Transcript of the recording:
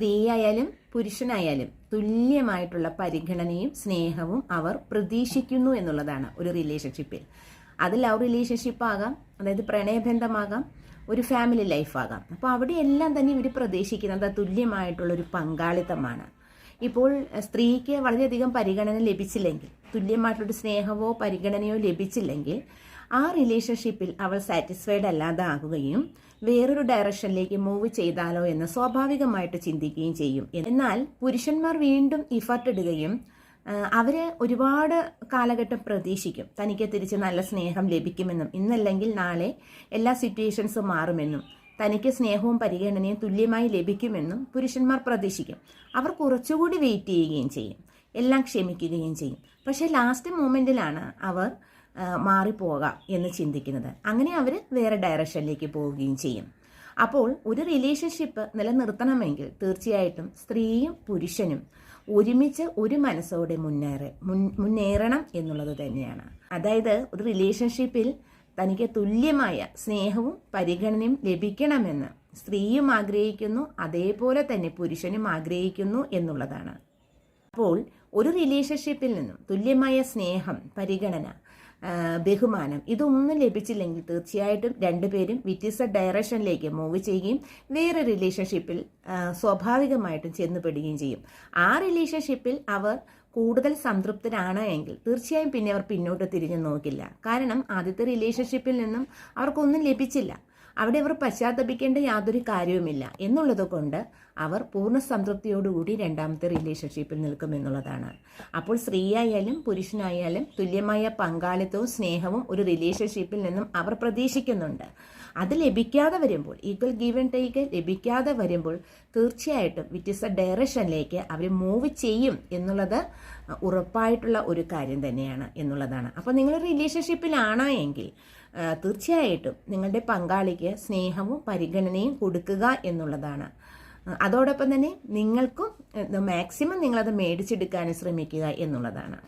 സ്ത്രീയായാലും പുരുഷനായാലും തുല്യമായിട്ടുള്ള പരിഗണനയും സ്നേഹവും അവർ പ്രതീക്ഷിക്കുന്നു എന്നുള്ളതാണ് ഒരു റിലേഷൻഷിപ്പിൽ അത് ലവ് റിലേഷൻഷിപ്പ് ആകാം അതായത് പ്രണയബന്ധമാകാം ഒരു ഫാമിലി ലൈഫാകാം അപ്പോൾ അവിടെയെല്ലാം തന്നെ ഇവർ പ്രതീക്ഷിക്കുന്നത് തുല്യമായിട്ടുള്ള ഒരു പങ്കാളിത്തമാണ്. ഇപ്പോൾ സ്ത്രീക്ക് വളരെയധികം പരിഗണന ലഭിച്ചില്ലെങ്കിൽ തുല്യമായിട്ടുള്ളൊരു സ്നേഹമോ പരിഗണനയോ ലഭിച്ചില്ലെങ്കിൽ ആ റിലേഷൻഷിപ്പിൽ അവൾ സാറ്റിസ്ഫൈഡ് അല്ലാതെ ആകുകയും വേറൊരു ഡയറക്ഷനിലേക്ക് മൂവ് ചെയ്താലോ എന്ന് സ്വാഭാവികമായിട്ട് ചിന്തിക്കുകയും ചെയ്യും. എന്നാൽ പുരുഷന്മാർ വീണ്ടും ഇഫർട്ട് ഇടുകയും അവർ ഒരുപാട് കാലഘട്ടം പ്രതീക്ഷിക്കും. തനിക്ക് തിരിച്ച് നല്ല സ്നേഹം ലഭിക്കുമെന്നും ഇന്നല്ലെങ്കിൽ നാളെ എല്ലാ സിറ്റുവേഷൻസും മാറുമെന്നും തനിക്ക് സ്നേഹവും പരിഗണനയും തുല്യമായി ലഭിക്കുമെന്നും പുരുഷന്മാർ പ്രതീക്ഷിക്കും. അവർ കുറച്ചുകൂടി വെയിറ്റ് ചെയ്യുകയും ചെയ്യും. എല്ലാം ക്ഷമിക്കുകയും ചെയ്യും. പക്ഷേ ലാസ്റ്റ് മൂമെന്റിലാണ് അവർ മാറിപ്പോകാം എന്ന് ചിന്തിക്കുന്നത്. അങ്ങനെ അവർ വേറെ ഡയറക്ഷനിലേക്ക് പോവുകയും ചെയ്യും. അപ്പോൾ ഒരു റിലേഷൻഷിപ്പ് നിലനിർത്തണമെങ്കിൽ തീർച്ചയായിട്ടും സ്ത്രീയും പുരുഷനും ഒരുമിച്ച് ഒരു മനസ്സോടെ മുന്നേറ മുന്നേറണം എന്നുള്ളത് തന്നെയാണ്. അതായത് ഒരു റിലേഷൻഷിപ്പിൽ തനിക്ക് തുല്യമായ സ്നേഹവും പരിഗണനയും ലഭിക്കണമെന്ന് സ്ത്രീയും ആഗ്രഹിക്കുന്നു അതേപോലെ തന്നെ പുരുഷനും ആഗ്രഹിക്കുന്നു എന്നുള്ളതാണ്. അപ്പോൾ ഒരു റിലേഷൻഷിപ്പിൽ നിന്നും തുല്യമായ സ്നേഹം പരിഗണന ബഹുമാനം. ഇതൊന്നും ലഭിച്ചില്ലെങ്കിൽ തീർച്ചയായിട്ടും രണ്ടുപേരും വ്യത്യസ്ത ഡയറക്ഷനിലേക്ക് മൂവ് ചെയ്യുകയും വേറെ റിലേഷൻഷിപ്പിൽ സ്വാഭാവികമായിട്ടും ചെന്നുപെടുകയും ചെയ്യും. ആ റിലേഷൻഷിപ്പിൽ അവർ കൂടുതൽ സംതൃപ്തരാണ് എങ്കിൽ തീർച്ചയായും പിന്നെ അവർ പിന്നോട്ട് തിരിഞ്ഞു നോക്കില്ല. കാരണം ആദ്യത്തെ റിലേഷൻഷിപ്പിൽ നിന്നും അവർക്കൊന്നും ലഭിച്ചില്ല. അവിടെ അവർ പശ്ചാത്തപിക്കേണ്ട യാതൊരു കാര്യവുമില്ല എന്നുള്ളത് കൊണ്ട് അവർ പൂർണ സംതൃപ്തിയോടുകൂടി രണ്ടാമത്തെ റിലേഷൻഷിപ്പിൽ നിൽക്കും എന്നുള്ളതാണ്. അപ്പോൾ സ്ത്രീയായാലും പുരുഷനായാലും തുല്യമായ പങ്കാളിത്തവും സ്നേഹവും ഒരു റിലേഷൻഷിപ്പിൽ നിന്നും അവർ പ്രതീക്ഷിക്കുന്നുണ്ട്. അത് ലഭിക്കാതെ വരുമ്പോൾ ഈക്വൽ ഗീവൻ ടേക്ക് ലഭിക്കാതെ വരുമ്പോൾ തീർച്ചയായിട്ടും വ്യത്യസ്ത ഡയറക്ഷനിലേക്ക് അവർ മൂവ് ചെയ്യും എന്നുള്ളത് ഉറപ്പായിട്ടുള്ള ഒരു കാര്യം തന്നെയാണ് എന്നുള്ളതാണ്. അപ്പോൾ നിങ്ങൾ റിലേഷൻഷിപ്പിലാണ് എങ്കിൽ തീർച്ചയായിട്ടും നിങ്ങളുടെ പങ്കാളിക്ക് സ്നേഹവും പരിഗണനയും കൊടുക്കുക എന്നുള്ളതാണ്. അതോടൊപ്പം തന്നെ നിങ്ങൾക്കും മാക്സിമം നിങ്ങളത് മേടിച്ചെടുക്കാൻ ശ്രമിക്കുക എന്നുള്ളതാണ്.